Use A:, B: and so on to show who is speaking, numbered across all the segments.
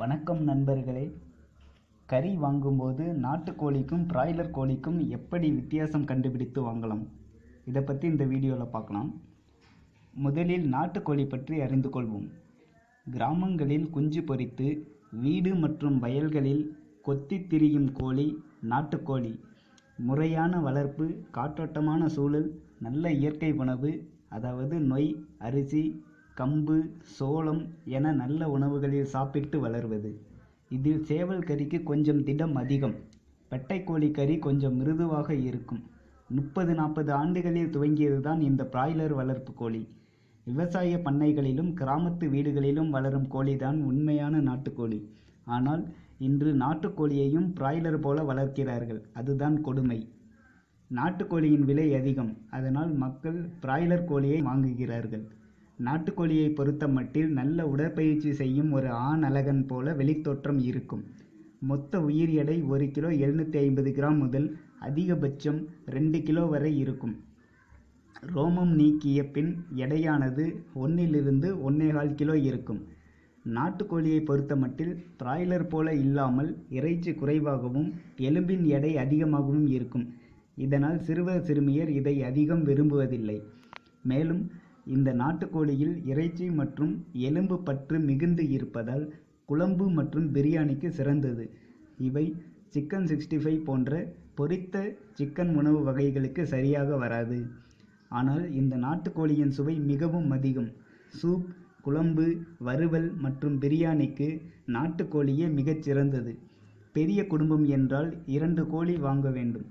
A: வணக்கம் நண்பர்களே. கறி வாங்கும்போது நாட்டுக்கோழிக்கும் பிராய்லர் கோழிக்கும் எப்படி வித்தியாசம் கண்டுபிடித்து வாங்கலாம்? இதை பற்றி இந்த வீடியோவில் பார்க்கலாம். முதலில் நாட்டுக்கோழி பற்றி அறிந்து கொள்வோம். கிராமங்களில் குஞ்சு பொரித்து வீடு மற்றும் வயல்களில் கொத்தி திரியும் கோழி நாட்டுக்கோழி. முறையான வளர்ப்பு காற்றோட்டமான சூழல் நல்ல இயற்கை உணவு அதாவது நொய் அரிசி கம்பு சோளம் என நல்ல உணவுகளில் சாப்பிட்டு வளர்வது. இதில் சேவல் கறிக்கு கொஞ்சம் திடம் அதிகம். பெட்டைக்கோழி கறி கொஞ்சம் மிருதுவாக இருக்கும். முப்பது நாற்பது ஆண்டுகளில் துவங்கியதுதான் இந்த பிராய்லர் வளர்ப்பு கோழி. விவசாய பண்ணைகளிலும் கிராமத்து வீடுகளிலும் வளரும் கோழிதான் உண்மையான நாட்டுக்கோழி. ஆனால் இன்று நாட்டுக்கோழியையும் பிராய்லர் போல வளர்க்கிறார்கள். அதுதான் கொடுமை. நாட்டுக்கோழியின் விலை அதிகம். அதனால் மக்கள் பிராய்லர் கோழியை வாங்குகிறார்கள். நாட்டுக்கோழியை பொறுத்த மட்டில் நல்ல உடற்பயிற்சி செய்யும் ஒரு ஆண் அழகன் போல வெளித்தோற்றம் இருக்கும். மொத்த உயிர் எடை ஒரு கிலோ எழுநூற்றி ஐம்பது கிராம் முதல் அதிகபட்சம் ரெண்டு கிலோ வரை இருக்கும். ரோமம் நீக்கிய பின் எடையானது ஒன்றிலிருந்து ஒன்னேகால் கிலோ இருக்கும். நாட்டுக்கோழியை பொறுத்த மட்டில் பிராய்லர் போல இல்லாமல் இறைச்சி குறைவாகவும் எலும்பின் எடை அதிகமாகவும் இருக்கும். இதனால் சிறுவர் சிறுமியர் இதை அதிகம் விரும்புவதில்லை. மேலும் இந்த நாட்டுக்கோழியில் இறைச்சி மற்றும் எலும்பு பற்று மிகுந்து இருப்பதால் குழம்பு மற்றும் பிரியாணிக்கு சிறந்தது. இவை சிக்கன் சிக்ஸ்டி ஃபைவ் போன்ற பொரித்த சிக்கன் உணவு வகைகளுக்கு சரியாக வராது. ஆனால் இந்த நாட்டுக்கோழியின் சுவை மிகவும் அதிகம். சூப் குழம்பு வறுவல் மற்றும் பிரியாணிக்கு நாட்டுக்கோழியே மிகச் சிறந்தது. பெரிய குடும்பம் என்றால் இரண்டு கோழி வாங்க வேண்டும்.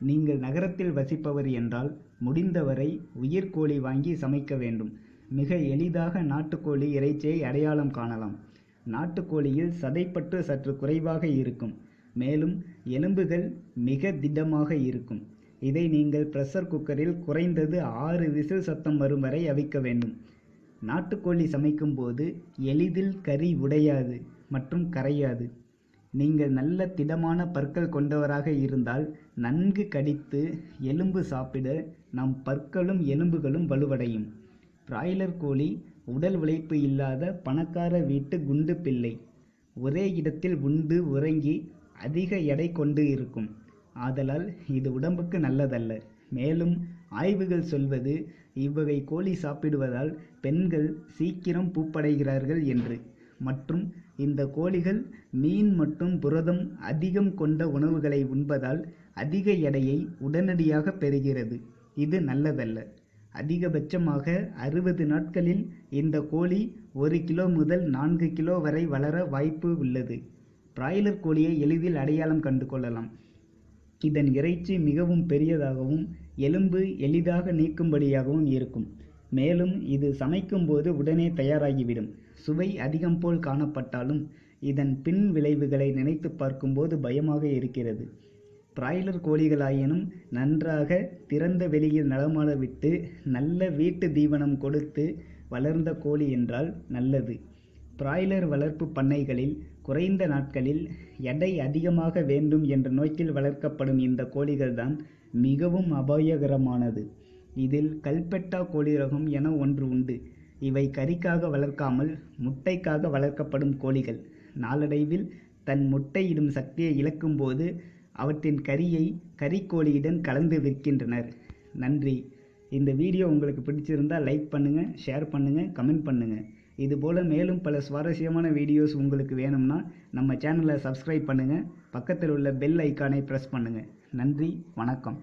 A: நீங்கள் நகரத்தில் வசிப்பவர் என்றால் முடிந்தவரை உயிர்கோழி வாங்கி சமைக்க வேண்டும். மிக எளிதாக நாட்டுக்கோழி இறைச்சியை அடையாளம் காணலாம். நாட்டுக்கோழியில் சதைப்பற்று சற்று குறைவாக இருக்கும். மேலும் எலும்புகள் மிக திடமாக இருக்கும். இதை நீங்கள் ப்ரெஷர் குக்கரில் குறைந்தது ஆறு விசில் சத்தம் வரும் வரை அவிக்க வேண்டும். நாட்டுக்கோழி சமைக்கும் போது எளிதில் கறி உடையாது மற்றும் கரையாது. நீங்கள் நல்ல திடமான பற்கள் கொண்டவராக இருந்தால் நன்கு கடித்து எலும்பு சாப்பிட நம் பற்களும் எலும்புகளும் வலுவடையும். பிராய்லர் கோழி உடல் உழைப்பு இல்லாத பணக்கார வீட்டு குண்டு பிள்ளை. ஒரே இடத்தில் உண்டு உறங்கி அதிக எடை கொண்டு இருக்கும். ஆதலால் இது உடம்புக்கு நல்லதல்ல. மேலும் ஆய்வுகள் சொல்வது இவ்வகை கோழி சாப்பிடுவதால் பெண்கள் சீக்கிரம் பூப்படைகிறார்கள் என்று. மற்றும் இந்த கோழிகள் மீன் மற்றும் புரதம் அதிகம் கொண்ட உணவுகளை உண்பதால் அதிக எடையை உடனடியாக பெறுகிறது. இது நல்லதல்ல. அதிகபட்சமாக அறுபது நாட்களில் இந்த கோழி ஒரு கிலோ முதல் நான்கு கிலோ வரை வளர வாய்ப்பு உள்ளது. பிராய்லர் கோழியை எளிதில் அடையாளம் கண்டு கொள்ளலாம். இதன் இறைச்சி மிகவும் பெரியதாகவும் எலும்பு எளிதாக நீக்கும்படியாகவும் இருக்கும். மேலும் இது சமைக்கும் போது உடனே தயாராகிவிடும். சுவை அதிகம் போல் காணப்பட்டாலும் இதன் பின் விளைவுகளை நினைத்து பார்க்கும்போது பயமாக இருக்கிறது. பிராய்லர் கோழிகளாயினும் நன்றாக திறந்த வெளியில் நடமாட விட்டு நல்ல வீட்டு தீவனம் கொடுத்து வளர்ந்த கோழி என்றால் நல்லது. பிராய்லர் வளர்ப்பு பண்ணைகளில் குறைந்த நாட்களில் எடை அதிகமாக வேண்டும் என்ற நோக்கில் வளர்க்கப்படும் இந்த கோழிகள்தான் மிகவும் அபாயகரமானது. இதில் கல்பெட்டா கோழி ரகம் என ஒன்று உண்டு. இவை கறிக்காக வளர்க்காமல் முட்டைக்காக வளர்க்கப்படும் கோழிகள். நாளடைவில் தன் முட்டையிடும் சக்தியை இழக்கும்போது அவற்றின் கறியை கறிக்கோழியுடன் கலந்து விற்கின்றனர். நன்றி. இந்த வீடியோ உங்களுக்கு பிடிச்சிருந்தால் லைக் பண்ணுங்கள் ஷேர் பண்ணுங்கள் கமெண்ட் பண்ணுங்கள் இதுபோல் மேலும் பல சுவாரஸ்யமான வீடியோஸ் உங்களுக்கு வேணும்னா நம்ம சேனலை சப்ஸ்கிரைப் பண்ணுங்கள் பக்கத்தில் உள்ள பெல் ஐக்கானை ப்ரெஸ் பண்ணுங்கள் நன்றி. வணக்கம்.